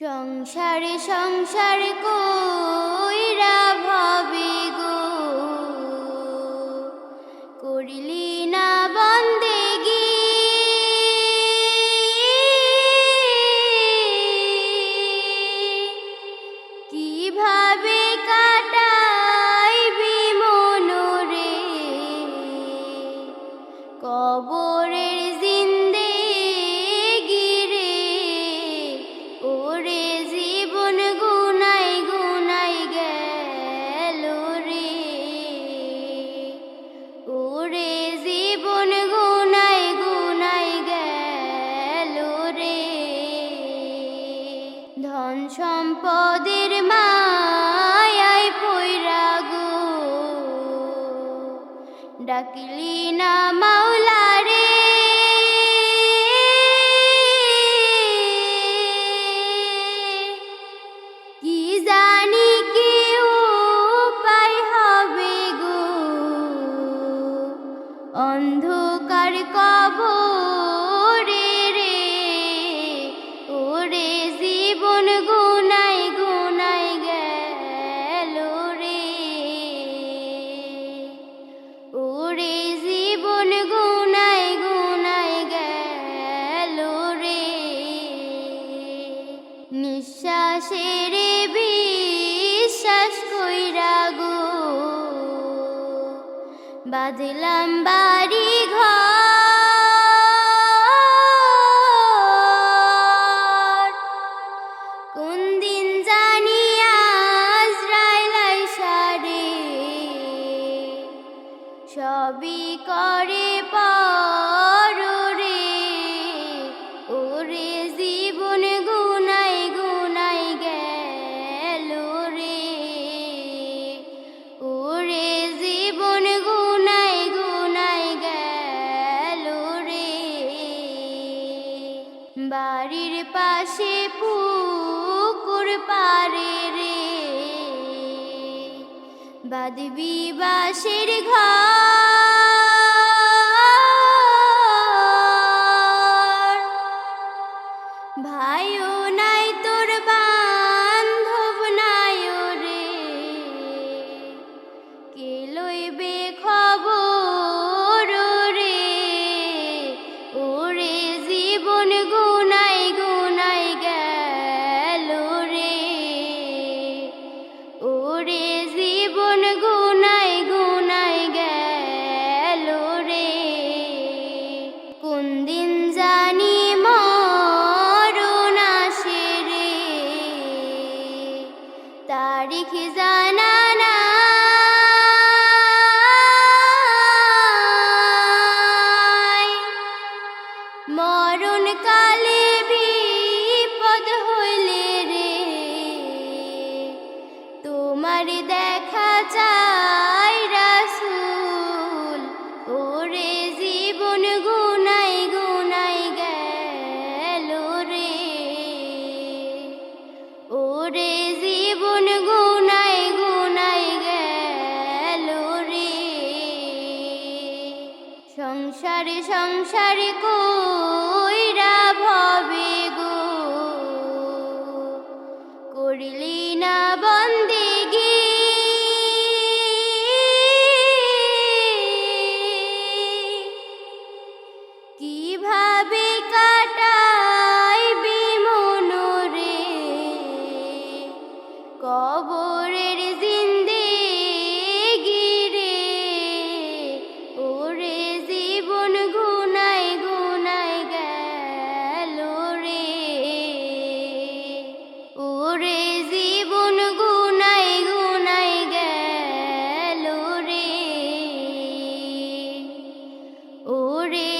সংসারে সংসার কইরা ভাবি গো। করিলি না বন্দেগি। কীভাবে ধন সম্পদের মায়ায় পৈরাগু ডাকিলি না মাওলা নিঃশ্বাসের বিশ্বাস কইরা গো। বাদলাম বাড়ি ঘর বাড়ির পাশে পুকুর পারে রে। বাদবি বাসের ঘর Zani. সংসারে করে